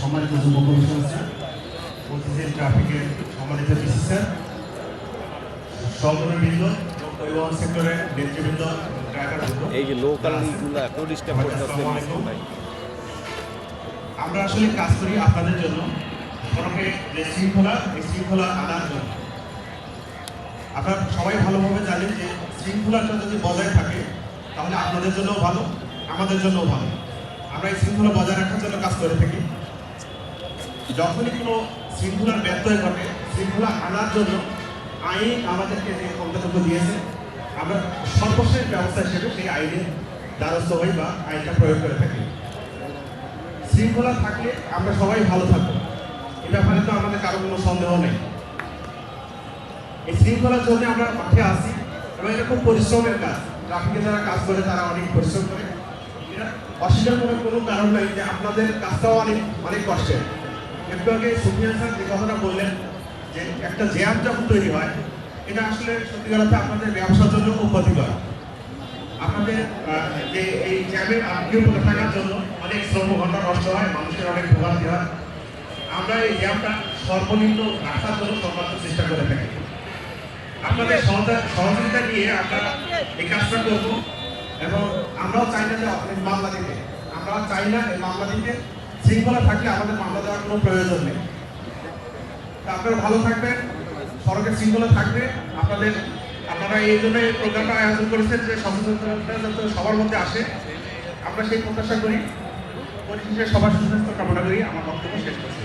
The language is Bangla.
সম্মানিত যুব কমিশনার স্যার অতিথি ট্রাফিকের সম্মানিত ডিসি স্যার সংগঠনবৃন্দ পরিবহন সেক্টরের নেতৃবৃন্দ এই যে লোকালগুলো এত ডিস্টার্ব করতেছে আমরা আসলে কাজ করি আপনাদের জন্য সড়কে যে শৃঙ্খলা এই শৃঙ্খলা আনার জন্য। আপনারা সবাই ভালোভাবে জানেন যে শৃঙ্খলাটা যদি বজায় থাকে তাহলে আপনাদের জন্যও ভালো আমাদের জন্যও ভালো। আমরা এই শৃঙ্খলা বজায় রাখার জন্য কাজ করে থাকি। যখনই কোনো শৃঙ্খলার ব্যত্যয় ঘটে, শৃঙ্খলা আনার জন্য আইন আমাদেরকে যে ক্ষমতাটুকু দিয়েছে, আমরা সর্বশেষ ব্যবস্থা হিসেবে সেই আইনের দ্বারস্থ হই বা আইনটা প্রয়োগ করে থাকি। শৃঙ্খলা থাকলে আমরা সবাই ভালো থাকব। এ ব্যাপারে তো আমাদের কারও কোনো সন্দেহ নেই। এই শৃঙ্খলার জন্য আমরা মাঠে আসি এবং এটা খুব পরিশ্রমের কাজ ট্রাফিকে যারা কাজ করে, তারা অনেক পরিশ্রম করে। এটা অস্বীকার করার কোনো কারণ নাই যে আপনাদের কাজটাও অনেক অনেক কষ্টের। একটু আগে সুফিয়ান স্যার যে কথাটা বললেন, যে একটা জ্যাম যখন তৈরি হয়, এটা আসলে সত্যি কথা আপনাদের ব্যবসার জন্য ক্ষতিকর। আপনাদের যে এই জ্যামের নিয়মিত থাকার জন্য অনেক শ্রম ঘণ্টা নষ্ট হয়, মানুষের অনেক ভোগান্তি হয়। আমরা এই জ্যামটা সর্বনিম্ন রাখার জন্য সর্বাত্ম চেষ্টা করে থাকি। আপনাদের সহযোগিতা নিয়ে আমরা এই কাজটা করব এবং আমরাও চাই না যে অনেক মামলা দিতে। আমরা চাই না এই দিতে শৃঙ্খলা থাকলে আমাদের মামলা দেওয়ার কোনো প্রয়োজন নেই। আপনারা ভালো থাকবেন, সড়কের শৃঙ্খলা থাকবে। আপনাদের, আপনারা এই জন্য এই প্রোগ্রামটা আয়োজন করেছেন যে সচেতনতা যাতে সবার মধ্যে আসে। আমরা সেই প্রত্যাশা করি। পরিশেষে সবার সুস্বাস্থ্য কামনা করি। আমার বক্তব্য শেষ করছি।